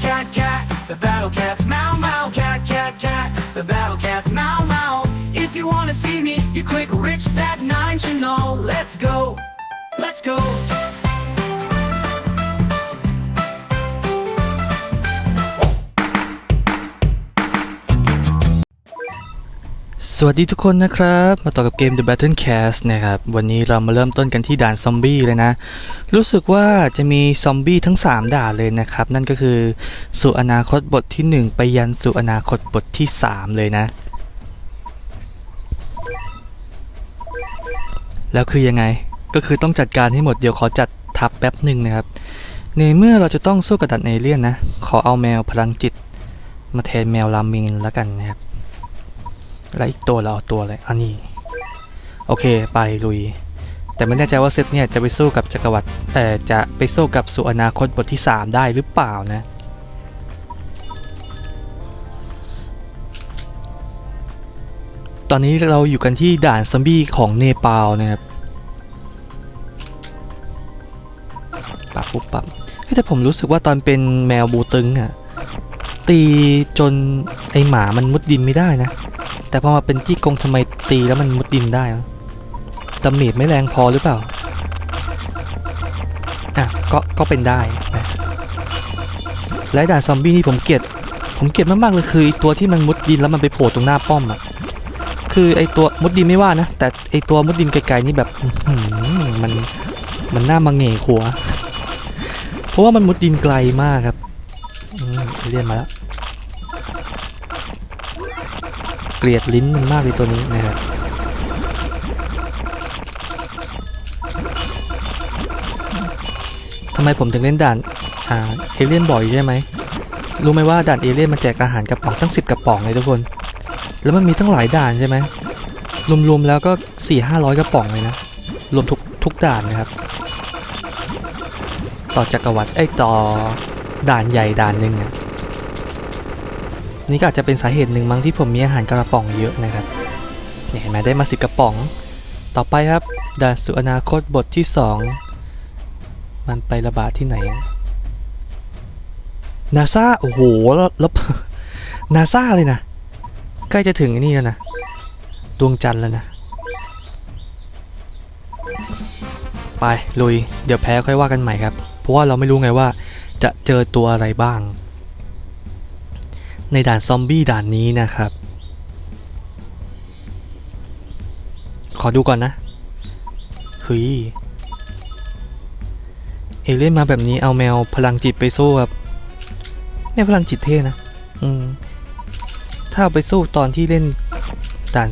cat, cat, cat. The battle cat's meow, meow, cat, cat, cat. The battle cat's meow, meow. If you wanna see me, you click Rich Sat 9 channel. Let's go. Let's go. วัสดีทุกคนนะครับ มาต่อกับเกม The Battle Cast นะครับ วันนี้เรามาเริ่มต้นกันที่ด่านซอมบี้เลยนะ รู้สึกว่าจะมีซอมบี้ทั้ง 3 ด่านเลยนะครับ นั่นก็คือ สู่อนาคตบทที่ 1 ไปยันสู่อนาคตบทที่ 3 เลยนะ แล้วคือยังไงก็คือต้องจัดการให้หมดเดี๋ยวขอจัดทับแป๊บหนึ่งนะครับ ในเมื่อเราจะต้องสู้กับดันเอเลี่ยนนะ ขอเอาแมวพลังจิต มาแทนแมวรามินแล้วกันนะครับ แล้วอีกตัวเราเอาตัวอะไรอันนี้โอเคไปลุย แต่ไม่แน่ใจว่าเซตเนี่ยจะไปสู้กับจักรวรรดิแต่จะไปสู้กับสุอนาคตบทที่ 3 ได้หรือเปล่านะตอนนี้เราอยู่กันที่ด่านซอมบี้ของเนปาลนะครับปับปุ๊บปับแต่ผมรู้สึกว่าตอนเป็นแมวบูตึงอะตีจนไอหมามันมุดดินไม่ได้นะ แต่พอมาเป็นจี้กงทำไมตีแล้วมันมุดดินได้วะดาเมจไม่แรงพอหรือเปล่า อะ ก็ ก็เป็นได้นะและด่านซอมบี้ที่ผมเกลียด ผมเกลียดมากๆเลยคือตัวที่มันมุดดินแล้วมันไปโผล่ตรงหน้าป้อมอะคือไอตัวมุดดินไม่ว่านะ แต่ไอตัวมุดดินไกลๆนี่แบบมัน มันหน้ามาเหงหัว เพราะว่ามันมุดดินไกลมากครับเรียนมาแล้ว เกลียดลิ้นมันมากเลยตัวนี้นะครับทำไมผมถึงเล่นด่านเอเลี่ยนบ่อยใช่ไหม รู้ไหมว่าด่านเอเลี่ยนมันแจกอาหารกระป๋องตั้ง 10 กระป๋องเลยทุกคน แล้วมันมีตั้งหลายด่านใช่ไหม รวมๆแล้วก็4 5 0 0กระป๋องเลยนะ รวมทุกทุกด่านนะครับ ต่อจักรวรรดิไอ้ต่อด่านใหญ่ด่านหนึ่งอะ นี่ก็อาจจะเป็นสาเหตุหนึ่งมั้งที่ผมมีอาหารกระป๋องเยอะนะครับเนี่ยเห็นไหมได้มาสิบกระป๋อง ต่อไปครับดาสู่อนาคตบทที่สองมันไประบาดที่ไหนนาซาโอ้โหแล้วแล้วนาซาเลยนะ ใกล้จะถึงนี่แล้วนะ ดวงจันทร์แล้วนะ ไป ลุย เดี๋ยวแพ้ค่อยว่ากันใหม่ครับ เพราะว่าเราไม่รู้ไงว่าจะเจอตัวอะไรบ้าง ในด่านซอมบี้ด่านนี้นะครับ ขอดูก่อนนะเฮ้ยเอเล่นมาแบบนี้เอาแมวพลังจิตไปสู้ครับแมวพลังจิตเท่นะ อืม ถ้าเอาไปสู้ตอนที่เล่นด่าน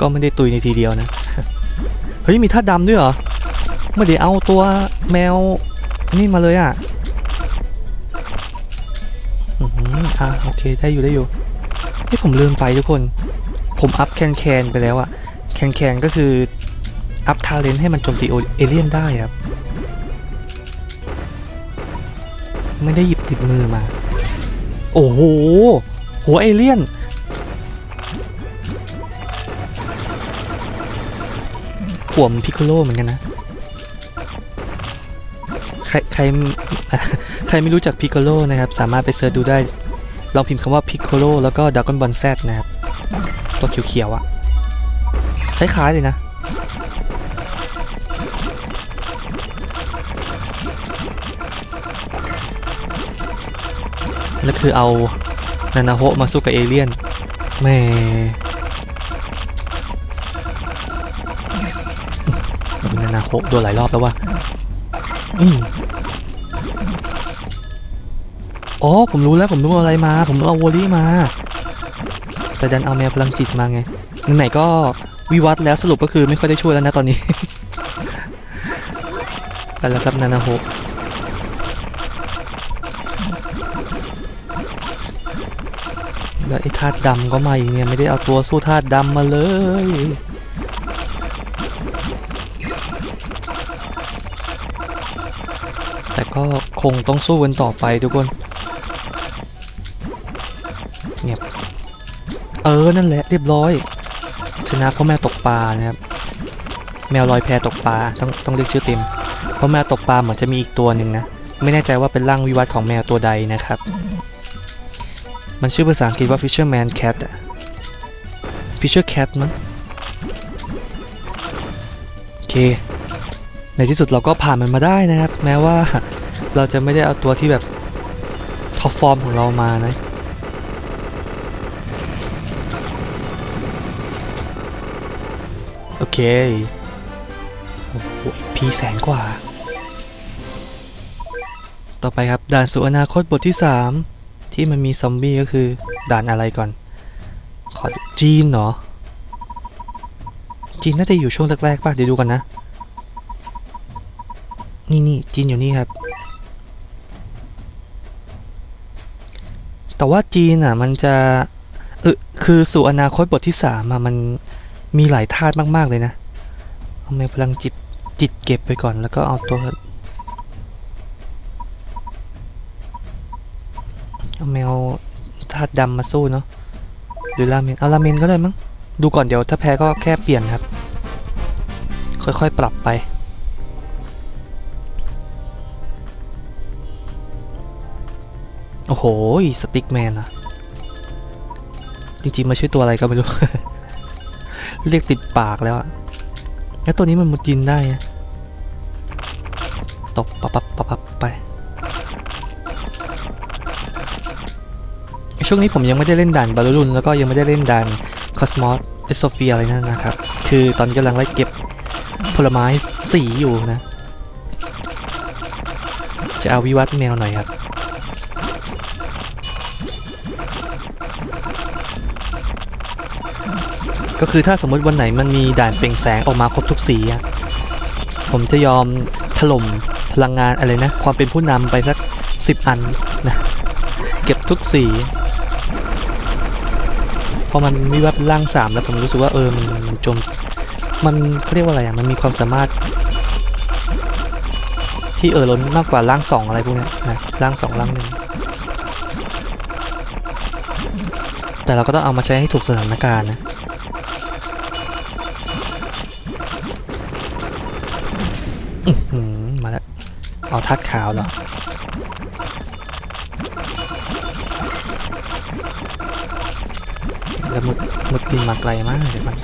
ก็ไม่ได้ตุยในทีเดียวนะ เฮ้ย มีท่าดำด้วยเหรอ ไม่ได้เอาตัวแมวนี่มาเลยอะ เคได้อยู่ได้อยู่ที่ผมลืมไปทุกคน ผมอัพแคนแคนไปแล้วอะแคนแคนก็คือ อัพทาเลนให้มันโจมตีเอเลี่ยนได้ครับ ไม่ได้หยิบติดมือมา โอ้โห หัวเอเลี่ยนหัวมันพิคโคโลเหมือนกันนะ ใครใครใครไม่รู้จักพิ c โ o โลนะครับ สามารถไปเสิร์ชดูได้ ลองพิมพ์คำว่าพิ c โ o โลแล้วก็ด a กอนบอลแซดนะครับ ตัวเขียวๆอะ่ะคล้ายๆเลยนะ แล้วคือเอานานาโฮมาสู้กับเอเลี่ยนแม่นานาโฮโดนหลายรอบแล้วว่ะ อ๋อผมรู้แล้วผมรู้อะไรมา ผมรู้เอาวอลลี่มา แต่ดันเอาแมวพลังจิตมาไงไหนๆก็วิวัฒแล้วสรุปก็คือไม่ค่อยได้ช่วยแล้วนะตอนนี้ ไปแล้วครับนานาโฮแล้วไอ้ธาตุดำก็มาอีกเนี่ย ไม่ได้เอาตัวสู้ธาตุดำมาเลยแต่ก็คงต้องสู้กันต่อไปทุกคน ออนั่นแหละเรียบร้อย ชนะเพราแมวตกปลานะครับ แมวลอยแพตกปลาต้องต้องเรียกชื่อเต็มเพราแมวตกปลาเหมือนจะมีอีกตัวหนึ่งนะ ไม่แน่ใจว่าเป็นร่างวิวัฒน์ของแมวตัวใดนะครับ มันชื่อภาษาอังกฤษว่า fisherman cat อะ fisher cat มั้งโอเค ในที่สุดเราก็ผ่านมันมาได้นะครับ แม้ว่าเราจะไม่ได้เอาตัวที่แบบท็อปฟอร์มของเรามานะ โอเค โอ้โหพีแสนกว่า ต่อไปครับ ด่านสู่อนาคตบทที่ 3 ที่มันมีซอมบี้ก็คือ ด่านอะไรก่อน ขอจีนเหรอจีนน่าจะอยู่ช่วงแรกๆป่ะ เดี๋ยวดูกันนะ นี่นี่จีนอยู่นี่ครับ แต่ว่าจีนอะมันจะเออคือสู่อนาคตบทที่สามอะมัน มีหลายธาตุมาก ๆ เลยนะเอาแมวพลังจิตจิตเก็บไปก่อนแล้วก็เอาตัวเอาแมวธาตุดำมาสู้เนาะหรือราเมนเอาราเมนก็ได้มั้งดูก่อนเดี๋ยวถ้าแพ้ก็แค่เปลี่ยนครับ ค่อยๆปรับไป โอ้โห สติ๊กแมนอะจริงๆมาชื่อตัวอะไรก็ไม่รู้ เรียกติดปากแล้วอะแล้วตัวนี้มันมุดดินได้ตบปับปับปับปับไป ช่วงนี้ผมยังไม่ได้เล่นด่านบาลูรุนแล้วก็ยังไม่ได้เล่นด่านคอสมอสเอสโซเฟียอะไรนั่นนะครับ คือตอนนี้กำลังไล่เก็บผลไม้สีอยู่นะ จะเอาวิวัฒน์แมวหน่อยครับ ก็คือถ้าสมมติวันไหนมันมีด่านเปล่งแสงออกมาครบทุกสีอะผมจะยอมถล่มพลังงานอะไรนะ ความเป็นผู้นำไปสักสิบอันนะ เก็บทุกสีพอมันวิวัฒน์ร่างสามแล้วผมรู้สึกว่าเออมันจมมันเขาเรียกว่าอะไรอะมันมีความสามารถ ที่เออล้นมากกว่าร่างสองอะไรพวกนี้นะร่างสองร่างหนึ่งแต่เราก็ต้องเอามาใช้ให้ถูกสถานการณ์นะ เอาทัดขาวเหรอแล้วมุดมุดดินมาไกลมากเดี๋ยวมัน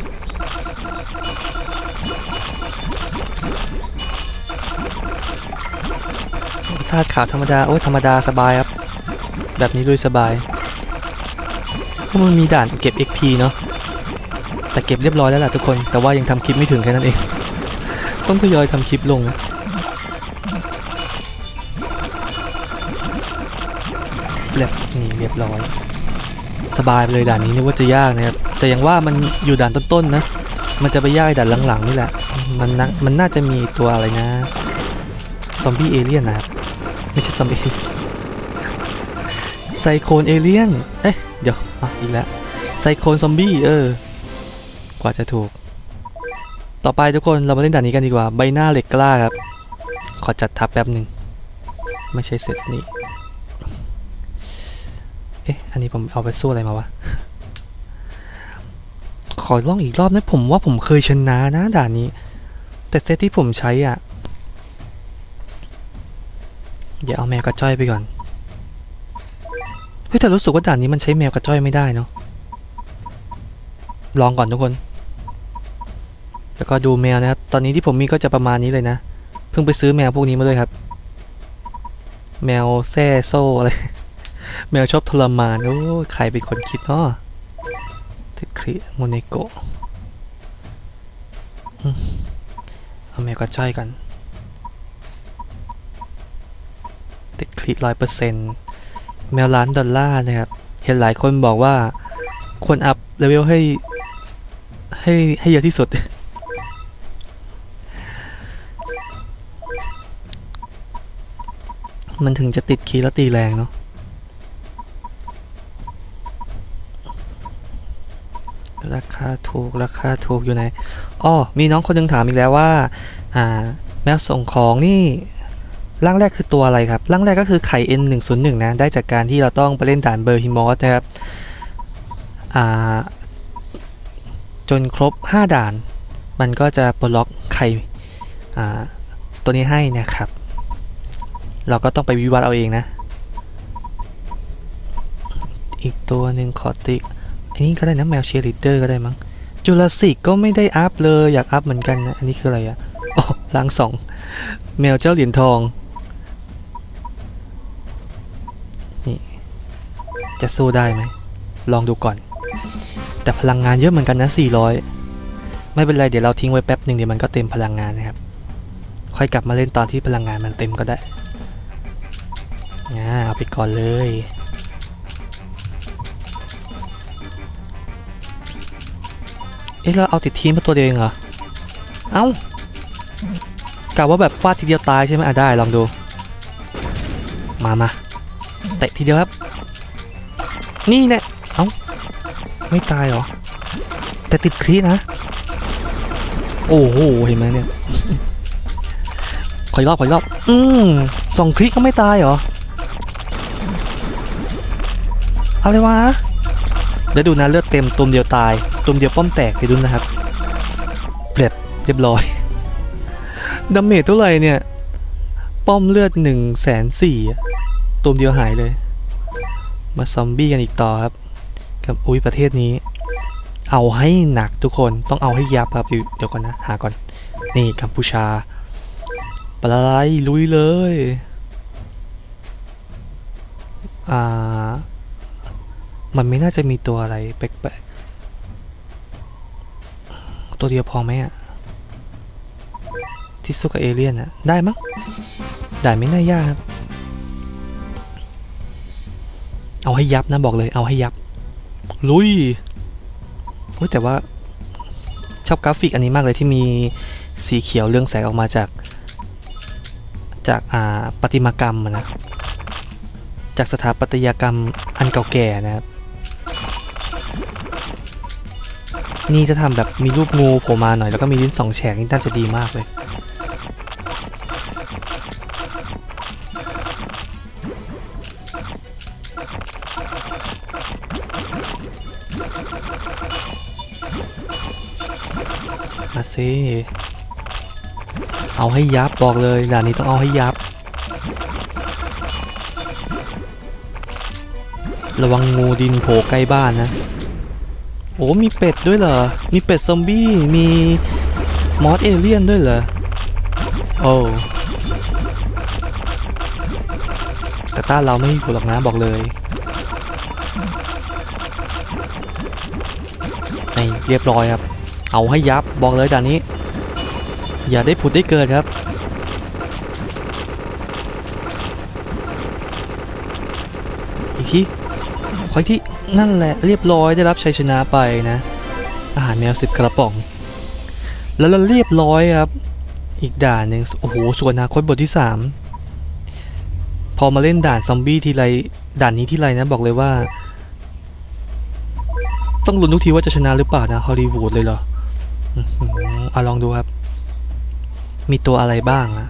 ธาตุขาวธรรมดา โอ้ยธรรมดาสบายครับ แบบนี้ลุยสบายเพราะมันมีด่านเก็บ XP เนาะแต่เก็บเรียบร้อยแล้วล่ะทุกคน แต่ว่ายังทำคลิปไม่ถึงแค่นั้นเอง ต้องทยอยทำคลิปลงนะ เรียบนี่เรียบร้อย สบายไปเลยด่านนี้นึกว่าจะยากนะครับแต่ยังว่ามันอยู่ด่านต้นๆนะ มันจะไปยากด่านหลังๆนี่แหละ มันนะมันน่าจะมีตัวอะไรนะ ซอมบี้เอเลี่ยนนะครับไม่ใช่ซอมบี้ไซโคนเอเลี่ยน เอ๊ะเดี๋ยวอะอีกแล้วไซโคนซอมบี้เออ กว่าจะถูก ต่อไปทุกคนเรามาเล่นด่านนี้กันดีกว่า ใบหน้าเหล็กกล้าครับ ขอจัดทับแป๊บหนึ่ง ไม่ใช่เซตนี้ เอ๊ะ อันนี้ผมเอาไปสู้อะไรมาวะ ขอลองอีกรอบนะผมว่าผมเคยชนะนะด่านนี้ แต่เซตที่ผมใช้อะ เดี๋ยวเอาแมวกระจ้อยไปก่อน เฮ้ยแต่รู้สึกว่าด่านนี้มันใช้แมวกระจ้อยไม่ได้เนาะ ลองก่อนทุกคน แล้วก็ดูแมวนะครับ ตอนนี้ที่ผมมีก็จะประมาณนี้เลยนะ เพิ่งไปซื้อแมวพวกนี้มาด้วยครับ แมวแซ่โซ่อะไร แมวชอบทรมาน โอ้ใครเป็นคนคิดเนาะติดครีโมเนโกะอืมเอาแมวกระจ้อยกันติดครีร้อยเปอร์เซ็นต์แมวล้านดอลลาร์นะครับ เห็นหลายคนบอกว่า ควรอัพเลเวลให้ ให้ให้เยอะที่สุด มันถึงจะติดคีย์แล้วตีแรงเนาะ ราคาถูกราคาถูกอยู่ไหนอ้อมีน้องคนหนึงถามอีกแล้วว่าอ่าแมวส่งของนี่ร่างแรกคือตัวอะไรครับร่างแรกก็คือไข่ N101 นะ ได้จากการที่เราต้องไปเล่นด่านเบอร์ฮิมอสนะครับอ่าจนครบ 5 ด่าน มันก็จะปลดล็อกไข่อ่าตัวนี้ให้นะครับ เราก็ต้องไปวิวัฒน์เอาเองนะ อีกตัวหนึ่งขอติ อันนี้ก็ได้นะแมวเชียร์ลีดเดอร์ก็ได้มั้งจูราสิกก็ไม่ได้อัพเลยอยากอัพเหมือนกันนะอันนี้คืออะไรอะอ๋อล้างสองแมวเจ้าเหรียญทองนี่จะสู้ได้ไหมลองดูก่อน แต่พลังงานเยอะเหมือนกันนะ 400 ไม่เป็นไรเดี๋ยวเราทิ้งไว้แป๊บหนึ่งเดี๋ยวมันก็เต็มพลังงานนะครับ ค่อยกลับมาเล่นตอนที่พลังงานมันเต็มก็ได้อ่าเอาไปก่อนเลย อ๊ะเราเอาติดทีมมาตัวเดียวเองเหรอ เอ้ากะว่าแบบฟาดทีเดียวตายใช่ไหมอะได้ลองดู มามาเตะทีเดียวครับ นี่แน่เอ้าไม่ตายเหรอ แต่ติดครีนะ โอ้โหเห็นไหมเนี่ยขออีกรอบขออีกรอบ อืมสองคลิกก็ไม่ตายเหรออะไรวะ เดี๋ยวดูนะเลือดเต็มตุ่มเดียวตายตุ่มเดียวป้อมแตกเดี๋ยวดูนะครับเปล็ดเรียบร้อยดาเมจเท่าไหร่เนี่ย ป้อมเลือดหนึ่งแสนสี่ตุ่มเดียวหายเลย มาซอมบี้กันอีกต่อครับ กับอุ้ยประเทศนี้ เอาให้หนักทุกคนต้องเอาให้ยับครับเดี๋ยวเดี๋ยวก่อนนะหาก่อน นี่กัมพูชาปลาไหลลุยเลย อ่า มันไม่น่าจะมีตัวอะไรแปลกๆ ตัวเดียวพอไหมอะที่สู้กับเอเลี่ยนอะได้มั้งได้ไม่น่ายากครับ เอาให้ยับนะบอกเลย เอาให้ยับ ลุยโอ้แต่ว่าชอบกราฟิกอันนี้มากเลยที่มีสีเขียวเรืองแสงออกมาจาก จากอ่าประติมากรรมอะนะจากสถาปัตยกรรมอันเก่าแก่นะครับ นี่จะทำแบบมีรูปงูโผล่มาหน่อยแล้วก็มีลิ้นสองแฉกนี่น่าจะดีมากเลย มาซิเอาให้ยับบอกเลยด่านนี้ต้องเอาให้ยับ ระวังงูดินโผล่ใกล้บ้านนะ โอ้มีเป็ดด้วยเหรอ มีเป็ดซอมบี้ มีมอสเอเลี่ยนด้วยเหรอ โอ้ แต่ต้าเราไม่อยู่หรอกนะบอกเลยนี่เรียบร้อยครับ เอาให้ยับบอกเลยด่านนี้ อย่าได้ผุดได้เกิดครับอีกที ออีกที่นั่นแหละเรียบร้อยได้รับชัยชนะไปนะ อาหารแมวสิบกระป๋อง แล้วเราเรียบร้อยครับ อีกด่านหนึ่งโอ้โหส่วนอนาคตบทที่สามพอมาเล่นด่านซอมบี้ทีไรด่านนี้ทีไรนะบอกเลยว่า ต้องลุ้นทุกทีว่าจะชนะหรือเปล่านะฮอลลีวูดเลยเหรออื้อหือเอาลองดูครับ มีตัวอะไรบ้างอะ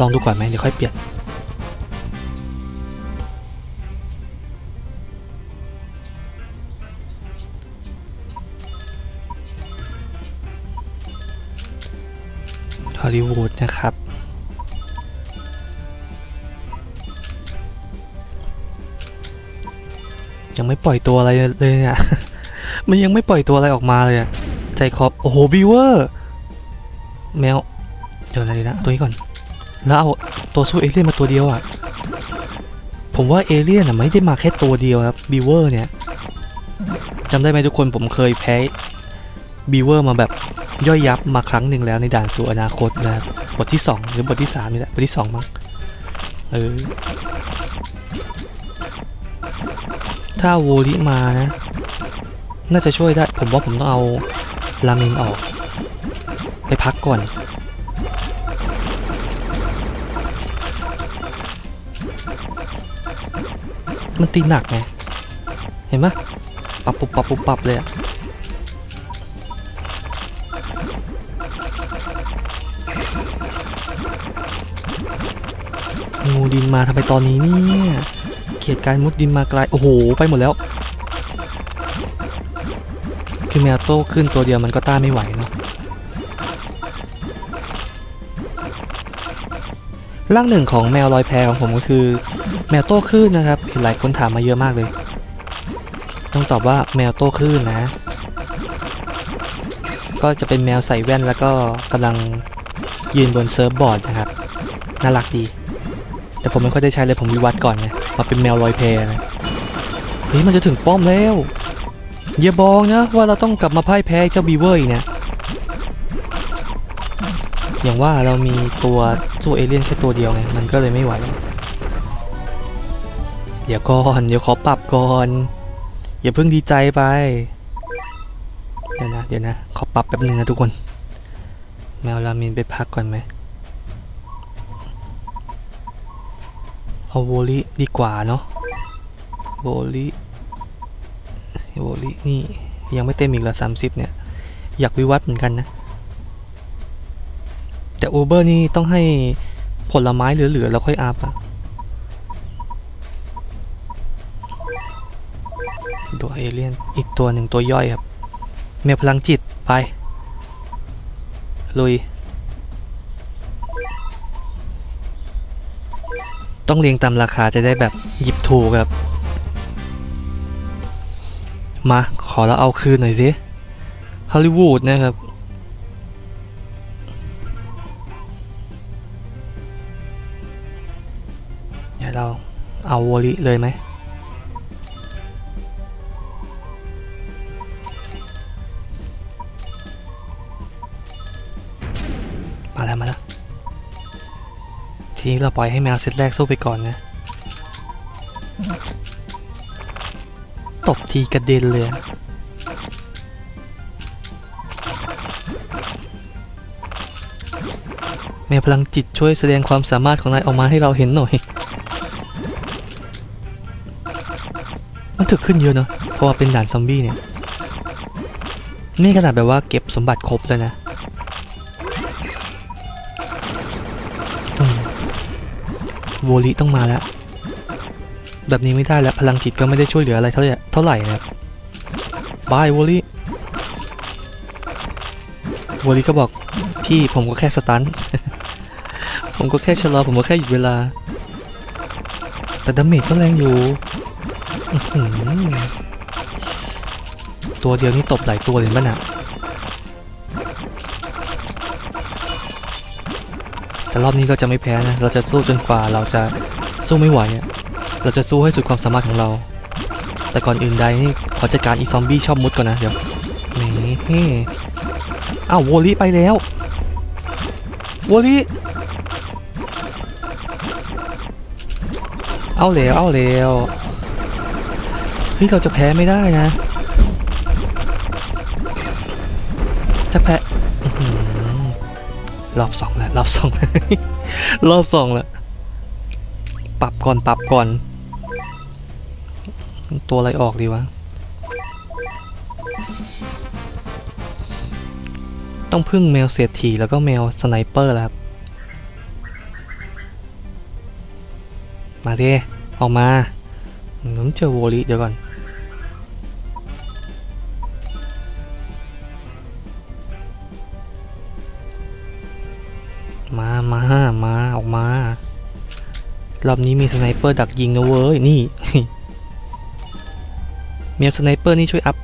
ลองดูก่อนไหมเดี๋ยวค่อยเปลี่ยน ฮอลลีวูดนะครับ ยังไม่ปล่อยตัวอะไรเลยเนี่ย มันยังไม่ปล่อยตัวอะไรออกมาเลยอะใจคอบโอ้โหบีเวอร์ แมวเจออะไรนะตัวนี้ก่อน แล้วเอาตัวสู้เอเลี่ยนมาตัวเดียวอะผมว่าเอเลี่ยนอะไม่ได้มาแค่ตัวเดียวครับบีเวอร์เนี่ยจำได้ไหมทุกคนผมเคยแพ้บีเวอร์มาแบบ ย่อยยับมาครั้งหนึ่งแล้วในด่านสู่อนาคตนะครับบทที่ 2 หรือบทที่3นี่แหละบทที่2มั้งเออถ้าโวลิมานะ น่าจะช่วยได้ ผมว่าผมต้องเอารามินออก ไปพักก่อน มันตีหนักไง เห็นไหมปรับปุบปรับปุบปรับเลยอะ ดินมาทำไมตอนนี้เนี่ยเขตการมุดดินมาไกลโอ้โห ไปหมดแล้วคือแมวโต้ขึ้นตัวเดียวมันก็ต้านไม่ไหวเนาะร่างหนึ่งของแมวลอยแพของผมก็คือ แมวโต้คลื่นนะครับเห็นหลายคนถามมาเยอะมากเลย ต้องตอบว่าแมวโต้คลื่นนะ ก็จะเป็นแมวใส่แว่นแล้วก็กำลังยืนบนเซิร์ฟบอร์ดนะครับ น่ารักดี แต่ผมไม่ค่อยได้ใช้เลยผมวิวัฒน์ก่อนไงมาเป็นแมวลอยแพนะเฮ้ยมันจะถึงป้อมแล้วอย่าบอกนะว่าเราต้องกลับมาพ่ายแพ้เจ้าบีเวอร์อีกเนะอย่างว่าเรามีตัวสู้เอเลี่ยนแค่ตัวเดียวไงมันก็เลยไม่ไหว เดี๋ยวก่อนเดี๋ยวขอปรับก่อน อย่าเพิ่งดีใจไป เดี๋ยวนะเดี๋ยวนะขอปรับแป๊บนึงนะทุกคน แมวรามินไปพักก่อนไหม เอาโวลิดีกว่าเนาะโวลิโวลินี่ยังไม่เต็มอีกเหรอสามสิบเนี่ย อยากวิวัฒน์เหมือนกันนะ แต่อูเบอร์นี่ต้องให้ผลไม้เหลือๆแล้วค่อยอัพอะตัวเอเลี่ยนอีกตัวหนึ่งตัวย่อยครับแมวพลังจิตไป ลุย ต้องเรียงตามราคาจะได้แบบหยิบถูกครับ มาขอเราเอาคืนหน่อยสิฮอลลีวูดนะครับเดี๋ยวเราเอาวอลิเลยไหม ทีนี้เราปล่อยให้แมวเซตแรกสู้ไปก่อนนะ ตบทีกระเด็นเลย แมวพลังจิตช่วยแสดงความสามารถของนายออกมาให้เราเห็นหน่อย มันถึกขึ้นเยอะเนอะเพราะว่าเป็นด่านซอมบี้เนี่ย นี่ขนาดแบบว่าเก็บสมบัติครบแล้วนะ วลีต้องมาแล้ว แบบนี้ไม่ได้แล้ว พลังจิตก็ไม่ได้ช่วยเหลืออะไรเท่าไหร่เท่าไหร่นะครับบายโวลีโวลีก็บอกพี่ผมก็แค่สตัน ผมก็แค่ชะลอ ผมก็แค่หยุดเวลา แต่ดาเมจก็แรงอยู่ ตัวเดียวนี่ตบหลายตัวเลยมั้งน่ะ แต่รอบนี้เราจะไม่แพ้นะ เราจะสู้จนกว่าเราจะสู้ไม่ไหวอะเราจะสู้ให้สุดความสามารถของเรา แต่ก่อนอื่นใดนี่ขอจัดการอีซอมบี้ชอบมุดก่อนนะเดี๋ยวนี่อ้าวโวลี่ไปแล้วโวลี่เอาแล้วเอาแล้วเฮ้ยเราจะแพ้ไม่ได้นะถ้าแพ้ รอบสองแล้วรอบสอง รอบสองแล้ว ปรับก่อนปรับก่อน ตัวอะไรออกดีวะ ต้องพึ่งแมวเศรษฐีแล้วก็แมวสไนเปอร์แล้วครับ มาดิออกมาผมเจอโวลีเดี๋ยวก่อน รอบนี้มีสไนเปอร์ดักยิงนะเว้ย นี่ เมียสไนเปอร์นี่ช่วยอัพ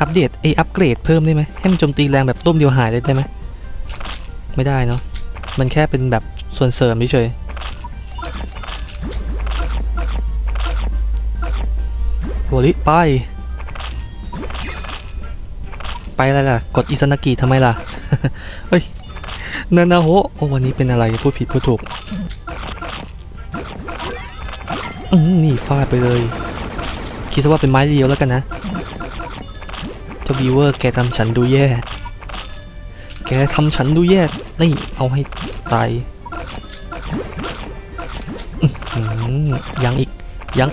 อัปเดตไออัปเกรดเพิ่มได้ไหมให้มันโจมตีแรงแบบต้มเดียวหายเลยได้ไหม ไม่ได้เนาะ มันแค่เป็นแบบส่วนเสริมเฉยโวลิไป ไปอะไรล่ะ กดอิซานากิทำไมล่ะ เฮ้ย นานาโฮโอ้วันนี้เป็นอะไร พูดผิดพูดถูก นี่ฟาดไปเลย คิดซะว่าเป็นไม้เรียวแล้วกันนะเจ้าบีเวอร์แกทำฉันดูแย่ แกทำฉันดูแย่ นี่เอาให้ตายยังอีก ยัง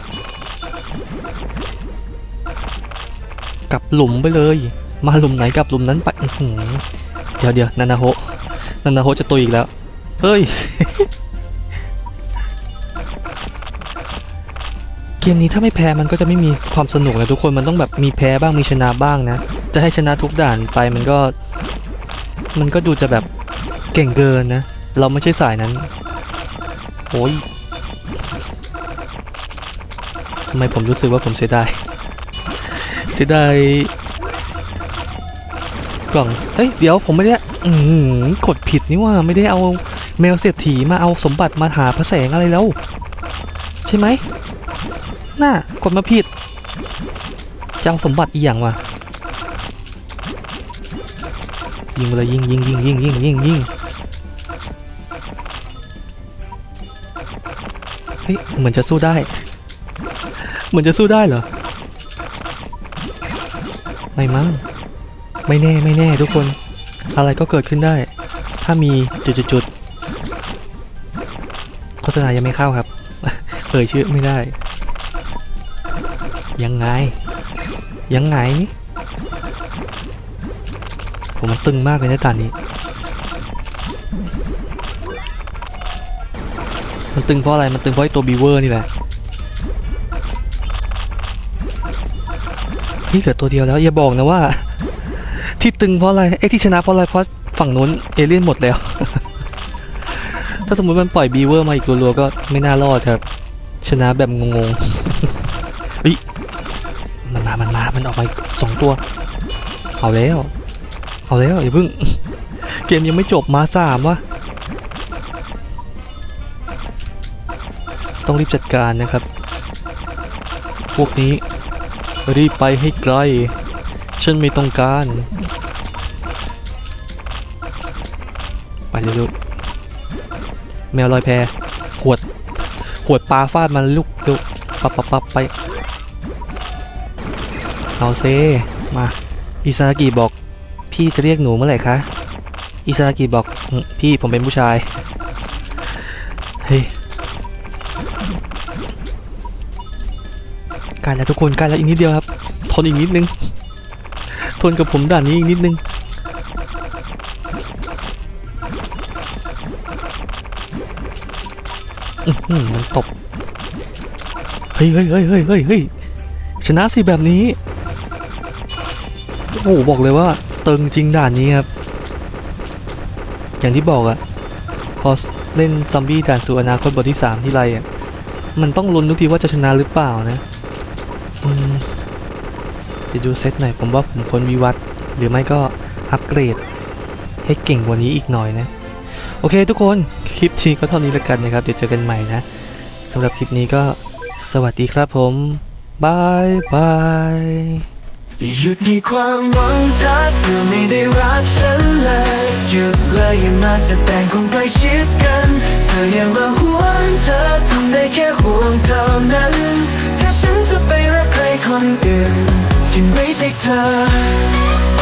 กลับหลุมไปเลย มาหลุมไหนกลับหลุมนั้นไปเดี๋ยวเดี๋ยวนานาโฮนานาโฮจะตุยอีกแล้ว เฮ้ย เกมนี้ถ้าไม่แพ้มันก็จะไม่มีความสนุกนะทุกคนมันต้องแบบมีแพ้บ้างมีชนะบ้างนะ จะให้ชนะทุกด่านไปมันก็ มันก็ดูจะแบบเก่งเกินนะ เราไม่ใช่สายนั้นโอ้ยทำไมผมรู้สึกว่าผมเสียดายเสียดายกล่องเอ้ยเดี๋ยวผมไม่ได้อืมกดผิดนี่ว่าไม่ได้เอาแมวเศรษฐีมาเอาสมบัติมาหาพระแสงอะไรแล้ว ใช่ไหม น่ากดมาผิดจะเอาสมบัติอีอย่างวะยิงเลยยิงยิงยิงยิงยิงยิงยิงเฮ้ยเหมือนจะสู้ได้ เหมือนจะสู้ได้เหรอ ไม่มั้ง ไม่แน่ไม่แน่ทุกคน อะไรก็เกิดขึ้นได้ ถ้ามีจุดๆๆโฆษณายังไม่เข้าครับ เอ่ยชื่อไม่ได้ ยังไง ยังไงผมมันตึงมากเลยนะตอนนี้ มันตึงเพราะอะไร มันตึงเพราะไอ้ตัวบีเวอร์นี่แหละนี่เหลือตัวเดียวแล้ว อย่าบอกนะว่า ที่ตึงเพราะอะไรไอ้ที่ชนะเพราะอะไรเพราะฝั่งนู้นเอเลี่ยนหมดแล้ว ถ้าสมมติมันปล่อยบีเวอร์มาอีกตัวรัวๆก็ไม่น่ารอดครับ ชนะแบบงงๆ ออกมาสองตัว เอาแล้ว เอาแล้วอย่าเพิ่ง เกมยังไม่จบมาสามวะ ต้องรีบจัดการนะครับ พวกนี้ รีบไปให้ไกล ฉันไม่ต้องการ ไปเร็วๆแมวลอยแพขวด ขวดปลาฟาดมันลุกเร็วปับปับปับไป เอาเซมาอิซากิบอก พี่จะเรียกหนูเมื่อไหร่คะอิซากิบอกพี่ผมเป็นผู้ชายเฮ้ยใกล้แล้วทุกคนใกล้แล้วอีกนิดเดียวครับ ทนอีกนิดนึง ทนกับผมด่านนี้อีกนิดนึงอื้อหือมันตบเฮ้ยเฮ้ยเฮ้ยเฮ้ยเฮ้ยเฮ้ยชนะสิแบบนี้ โอ้โหบอกเลยว่าเติงจริงด่านนี้ครับ อย่างที่บอกอะพอเล่นซอมบี้ด่านสู่อนาคตบทที่3ที่ไรอะมันต้องลุ้นทุกทีว่าจะชนะหรือเปล่านะจะดูเซตไหนอยผมว่าผมควรวิวัฒน์หรือไม่ก็อัปเกรด ให้เก่งกว่านี้อีกหน่อยนะ โอเคทุกคนคลิปนี้ก็เท่านี้แล้วกันนะครับ เดี๋ยวเจอกันใหม่นะสำหรับคลิปนี้ก็สวัสดีครับผมบายบาย หยุดมีความหวังถ้าเธอไม่ได้รักฉันเลยหยุดเลยอย่ามาแสดงความใกล้ชิดกัน เธออย่ามาห่วงเธอทำได้แค่ห่วงเท่านั้น ถ้าฉันจะไปรักใครคนอื่นที่ไม่ใช่เธอ